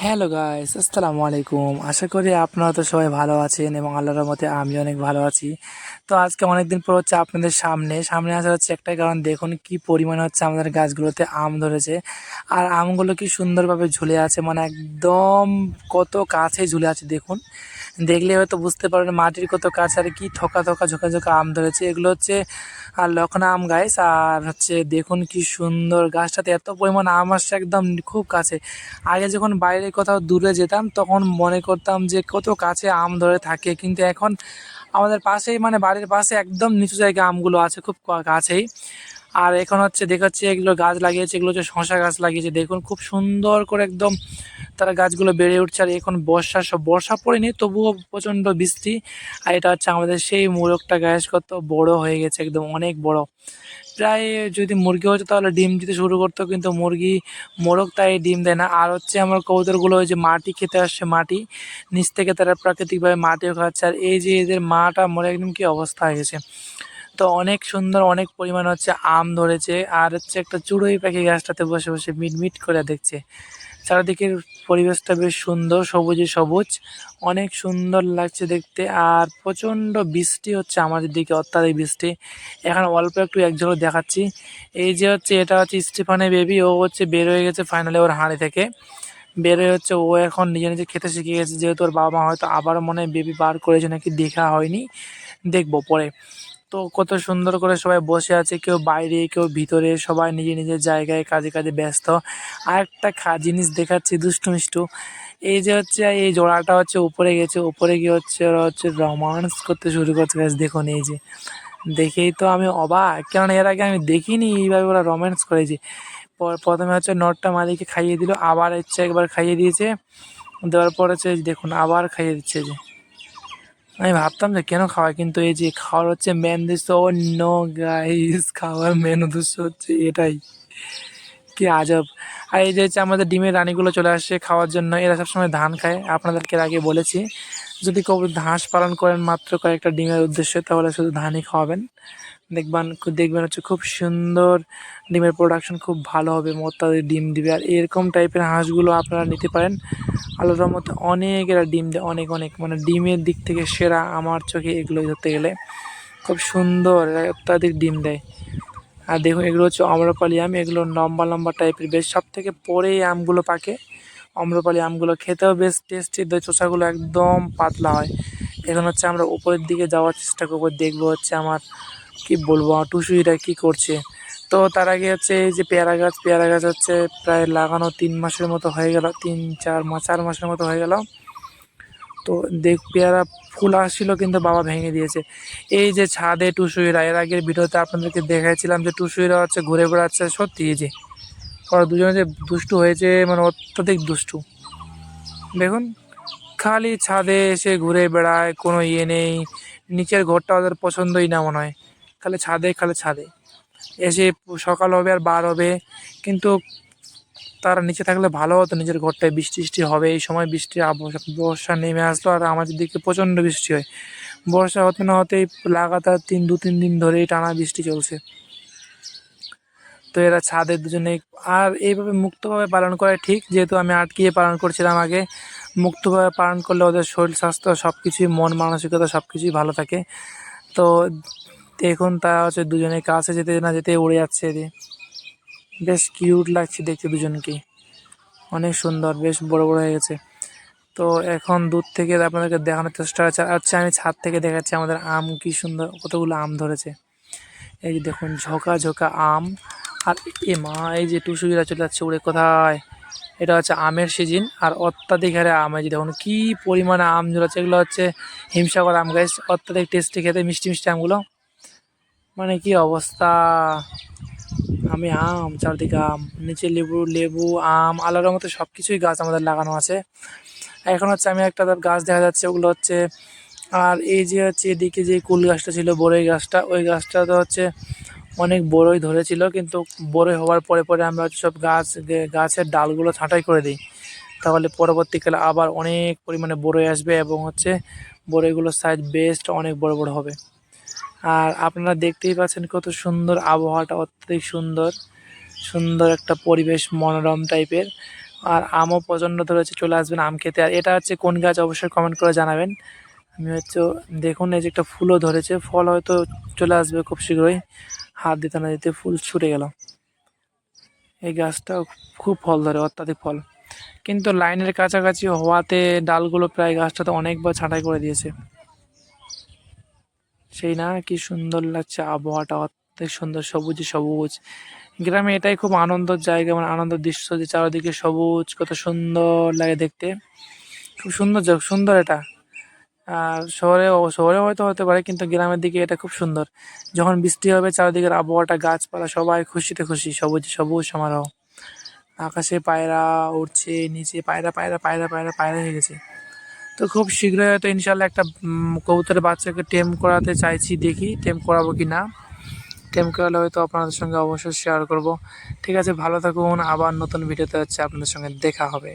Hello guys আসসালামু আলাইকুম আশা করি আপনারা তো সবাই ভালো আছেন এবং আল্লাহর মতে আমি অনেক ভালো আছি। তো আজকে অনেক দিন পর হচ্ছে আপনাদের সামনে সামনে আসা হচ্ছে একটাই কারণ, দেখুন কি পরিমাণ হচ্ছে আমাদের গাছগুলোতে আম ধরেছে। আর আমগুলো কি সুন্দরভাবে ঝুলে আছে মানে একদম কত কাছে ঝুলে আছে, দেখুন। দেখলে হয়তো বুঝতে পারবেন মাটির কত কাছে আর কি থোকা থোকা ঝোঁকা ঝোঁকা আম ধরেছে। এগুলো হচ্ছে আর লক্ষণা আম গাছ আর হচ্ছে দেখুন কি সুন্দর গাছটাতে এত পরিমাণ আম আসছে একদম খুব কাছে। আগে যখন বাইরে কোথাও দূরে যেতাম, তখন মনে করতাম যে কত কাছে আম ধরে থাকে। কিন্তু এখন আমাদের পাশেই মানে বাড়ির পাশে একদম নিচু জায়গায় আমগুলো আছে, খুব কাছেই। আর এখন হচ্ছে দেখাচ্ছে এগুলো গাছ লাগিয়েছে, এগুলো হচ্ছে শশা গাছ লাগিয়েছে। দেখুন, খুব সুন্দর করে একদম তারা গাছগুলো বেড়ে উঠছে আর এখন বর্ষা, সব বর্ষা পড়েনি, তবুও প্রচণ্ড বৃষ্টি। আর এটা হচ্ছে আমাদের সেই মোরগটা গাছ কত বড় হয়ে গেছে, একদম অনেক বড়। প্রায় যদি মুরগি হতো তাহলে ডিম দিতে শুরু করতো, কিন্তু মুরগি, মোরগ তাই ডিম দেয় না। আর হচ্ছে আমার কবুতরগুলো ওই যে মাটি খেতে আসছে, মাটি। নিচ থেকে তারা প্রাকৃতিকভাবে মাটিও খাচ্ছে। আর এই যে এদের মাটা, মরে একদম কি অবস্থা হয়ে গেছে। তো অনেক সুন্দর, অনেক পরিমাণ হচ্ছে আম ধরেছে আর হচ্ছে একটা চুড়োই পাখি গাছটাতে বসে বসে মিট মিট করে দেখছে। চারিদিকের পরিবেশটা বেশ সুন্দর, সবুজে সবুজ, অনেক সুন্দর লাগছে দেখতে আর প্রচণ্ড বৃষ্টি হচ্ছে আমাদের দিকে, অত্যাধিক বৃষ্টি। এখন অল্প একটু এক ঝলক দেখাচ্ছি। এই যে হচ্ছে, এটা হচ্ছে স্টিফানে বেবি, ও হচ্ছে বের হয়ে গেছে ফাইনালি ওর হাঁড়ি থেকে। বের হয়ে হচ্ছে, ও এখন নিজে নিজে খেতে শিখে গেছে, যেহেতু ওর বাবা মা হয়তো আবার মনে বেবি বার করেছে নাকি দেখা হয়নি, দেখব পরে। তো কত সুন্দর করে সবাই বসে আছে, কেউ বাইরে, কেউ ভিতরে, সবাই নিজে নিজের জায়গায় কাজে কাজে ব্যস্ত। আর একটা খা, জিনিস দেখাচ্ছি দুষ্টু মিষ্টু। এই যে হচ্ছে, এই জোড়াটা হচ্ছে উপরে গেছে, উপরে গিয়ে হচ্ছে ওরা হচ্ছে রোমান্স করতে শুরু করছে। গাছ দেখুন এই যে। দেখেই তো আমি অবাক, কেননা এর আগে আমি দেখিনি এইভাবে ওরা রোম্যান্স করেছে। পর, প্রথমে হচ্ছে নটটা মালিকে খাইয়ে দিল, আবার হচ্ছে একবার খাইয়ে দিয়েছে। দেওয়ার পর হচ্ছে দেখুন, আবার খাইয়ে দিচ্ছে যে। আমি ভাবতাম যে কেন খাওয়ায়, কিন্তু এই যে খাওয়ার হচ্ছে মেন উদ্দেশ্য অন্য গাইস খাওয়ার মেন উদ্দেশ্য হচ্ছে এটাই। কি আজব। আর এই যে হচ্ছে আমাদের ডিমের রানীগুলো চলে আসে খাওয়ার জন্য, এরা সবসময় ধান খায়। আপনাদেরকে আগে বলেছি, যদি কেউ হাঁস পালন করেন মাত্র কয়েকটা ডিমের উদ্দেশ্যে, তাহলে শুধু ধানই খাওয়াবেন। দেখবেন দেখবেন হচ্ছে খুব সুন্দর ডিমের প্রোডাকশন খুব ভালো হবে, মোত্তাদের ডিম দিবে। আর এরকম টাইপের হাঁসগুলো আপনারা নিতে পারেন। আল্লাহর রহমতে অনেক এরা ডিম দেয়, অনেক অনেক। মানে ডিমের দিক থেকে সেরা আমার চোখে এগুলোই ধরতে গেলে। খুব সুন্দর এরা অত্যাধিক ডিম দেয়। আর দেখুন, এগুলো হচ্ছে অম্রপালি আম। এগুলো লম্বা লম্বা টাইপের বেশ। সব থেকে পরে আমগুলো পাকে। অম্রপালি আমগুলো খেতেও বেশ টেস্টি দই চোষাগুলো একদম পাতলা হয়। এখন হচ্ছে আমরা উপরের দিকে যাওয়ার চেষ্টা করব, দেখব হচ্ছে আমার কি বলব টুসুইরা কি করছে? তো তার আগে হচ্ছে এই যে পেয়ারা গাছ পেয়ারা গাছ হচ্ছে প্রায় লাগানো তিন মাসের মতো হয়ে গেল, তিন, চার মাস চার মাসের মতো হয়ে গেল। তো দেখ, পেয়ারা ফুল আসছিল কিন্তু বাবা ভেঙে দিয়েছে। এই যে ছাদে টুসুইরা এর আগের ভিডিওতে আপনাদেরকে দেখাইছিলাম যে টুসুইরা হচ্ছে ঘুরে বেড়াচ্ছে, সত্যি এই যে। ওরা দুজনে যে দুষ্টু হয়েছে মানে অত্যধিক দুষ্টু। দেখুন, খালি ছাদে এসে ঘুরে বেড়ায়, কোনো ইয়ে নেই, নিচের ঘরটা ওদের পছন্দই না মনে হয়। খালি ছাদে খালি ছাদে। এসে সকাল হবে আর বার হবে। কিন্তু তারা নিচে থাকলে ভালো হতো নিজের ঘরটায়। বৃষ্টি টিষ্টি হবে, এই সময় বৃষ্টি বর্ষা নেমে আসলো আর আমাদের দিকে প্রচণ্ড বৃষ্টি হয়। বর্ষা হতে না হতেই লাগাতার তিন, দু, তিন দিন ধরেই টানা বৃষ্টি চলছে। তো এরা ছাদের দুজনে আর এইভাবে মুক্তভাবে পালন করা। ঠিক যেহেতু আমি আটকিয়ে পালন করছিলাম আগে, মুক্তভাবে পালন করলে ওদের শরীর স্বাস্থ্য সব কিছুই মন মানসিকতা সব কিছুই ভালো থাকে। তো দেখুন, তারা হচ্ছে দুজনে কাছে যেতে না যেতে উড়ে যাচ্ছে এদিকে বেশ কিউট লাগছে দেখতে দুজনকে অনেক সুন্দর, বেশ বড় বড় হয়ে গেছে। তো এখন দূর থেকে আপনাদেরকে দেখানোর চেষ্টা হচ্ছে আমি ছাদ থেকে দেখাচ্ছি আমাদের আম, কি সুন্দর কতগুলো আম ধরেছে। এই যে দেখুন, ঝোঁকা ঝোঁকা আম। আর এ মা, এই যে টুসুইরা চলে যাচ্ছে উড়ে কোথায়? এটা হচ্ছে আমের সিজন আর অত্যাধিক হারে আম। যে দেখুন, কী পরিমাণে আম ঝুলাচ্ছে এগুলো হচ্ছে হিমসাগর আম গাছ অত্যাধিক টেস্টি খেতে মিষ্টি মিষ্টি আমগুলো। মানে কি অবস্থা? আমি আম, চারদিকে আম, নিচে লেবু লেবু, আম আলাদার মতো সব কিছুই গাছ আমাদের লাগানো আছে। এখন হচ্ছে আমি একটা তার গাছ দেখা যাচ্ছে, ওগুলো হচ্ছে আর এই যে হচ্ছে এদিকে যে কুল গাছটা ছিল, বড়ই গাছটা, ওই গাছটা তো হচ্ছে অনেক বড়ই ধরেছিল, কিন্তু বড়ই হওয়ার পরে পরে আমরা হচ্ছে সব গাছ গাছের ডালগুলো ছাঁটাই করে দিই। তাহলে পরবর্তীকালে আবার অনেক পরিমাণে বড়ই আসবে এবং হচ্ছে বড়ইগুলোর সাইজ বেস্ট অনেক বড় বড় হবে। আর আপনারা দেখতেই পাচ্ছেন কত সুন্দর আবহাওয়াটা, অত্যধিক সুন্দর। সুন্দর একটা পরিবেশ, মনোরম টাইপের। আর আমও প্রচণ্ড ধরেছে, চলে আসবেন আম খেতে। আর এটা হচ্ছে কোন গাছ, অবশ্যই কমেন্ট করে জানাবেন। আমি হচ্ছে, দেখুন এই যে একটা ফুলও ধরেছে, ফল হয়তো চলে আসবে খুব শীঘ্রই। হাত দিতে না দিতে ফুল ছুটে গেল। এই গাছটা খুব ফল ধরে, অত্যাধিক ফল। কিন্তু লাইনের কাছাকাছি হওয়াতে ডালগুলো প্রায় গাছটাতে অনেকবার ছাঁটাই করে দিয়েছে। সেই না? কি সুন্দর লাগছে আবহাওয়াটা অনেক সুন্দর সবুজে সবুজ। গ্রামে এটাই খুব আনন্দের জায়গা মানে আনন্দের দৃশ্য যে চারিদিকে সবুজ, কত সুন্দর লাগে দেখতে। খুব সুন্দর সুন্দর এটা। আর শহরে শহরে হয়তো হতে পারে, কিন্তু গ্রামের দিকে এটা খুব সুন্দর। যখন বৃষ্টি হবে, চারিদিকের আবহাওয়াটা, গাছপালা, সবাই খুশিতে খুশি, সবুজ সবুজ সমারোহ। আকাশে পায়রা উড়ছে, নিচে পায়রা পায়রা পায়রা পায়রা পায়রা হয়ে গেছে। তো খুব শীঘ্রই হয়তো ইনশাল্লাহ একটা কবুতরের বাচ্চাকে টেম করাতে চাইছি দেখি টেম করাবো কি না টেম করালে হয়তো আপনাদের সঙ্গে অবশ্যই শেয়ার করব। ঠিক আছে, ভালো থাকুন, আবার নতুন ভিডিওতে হচ্ছে আপনাদের সঙ্গে দেখা হবে।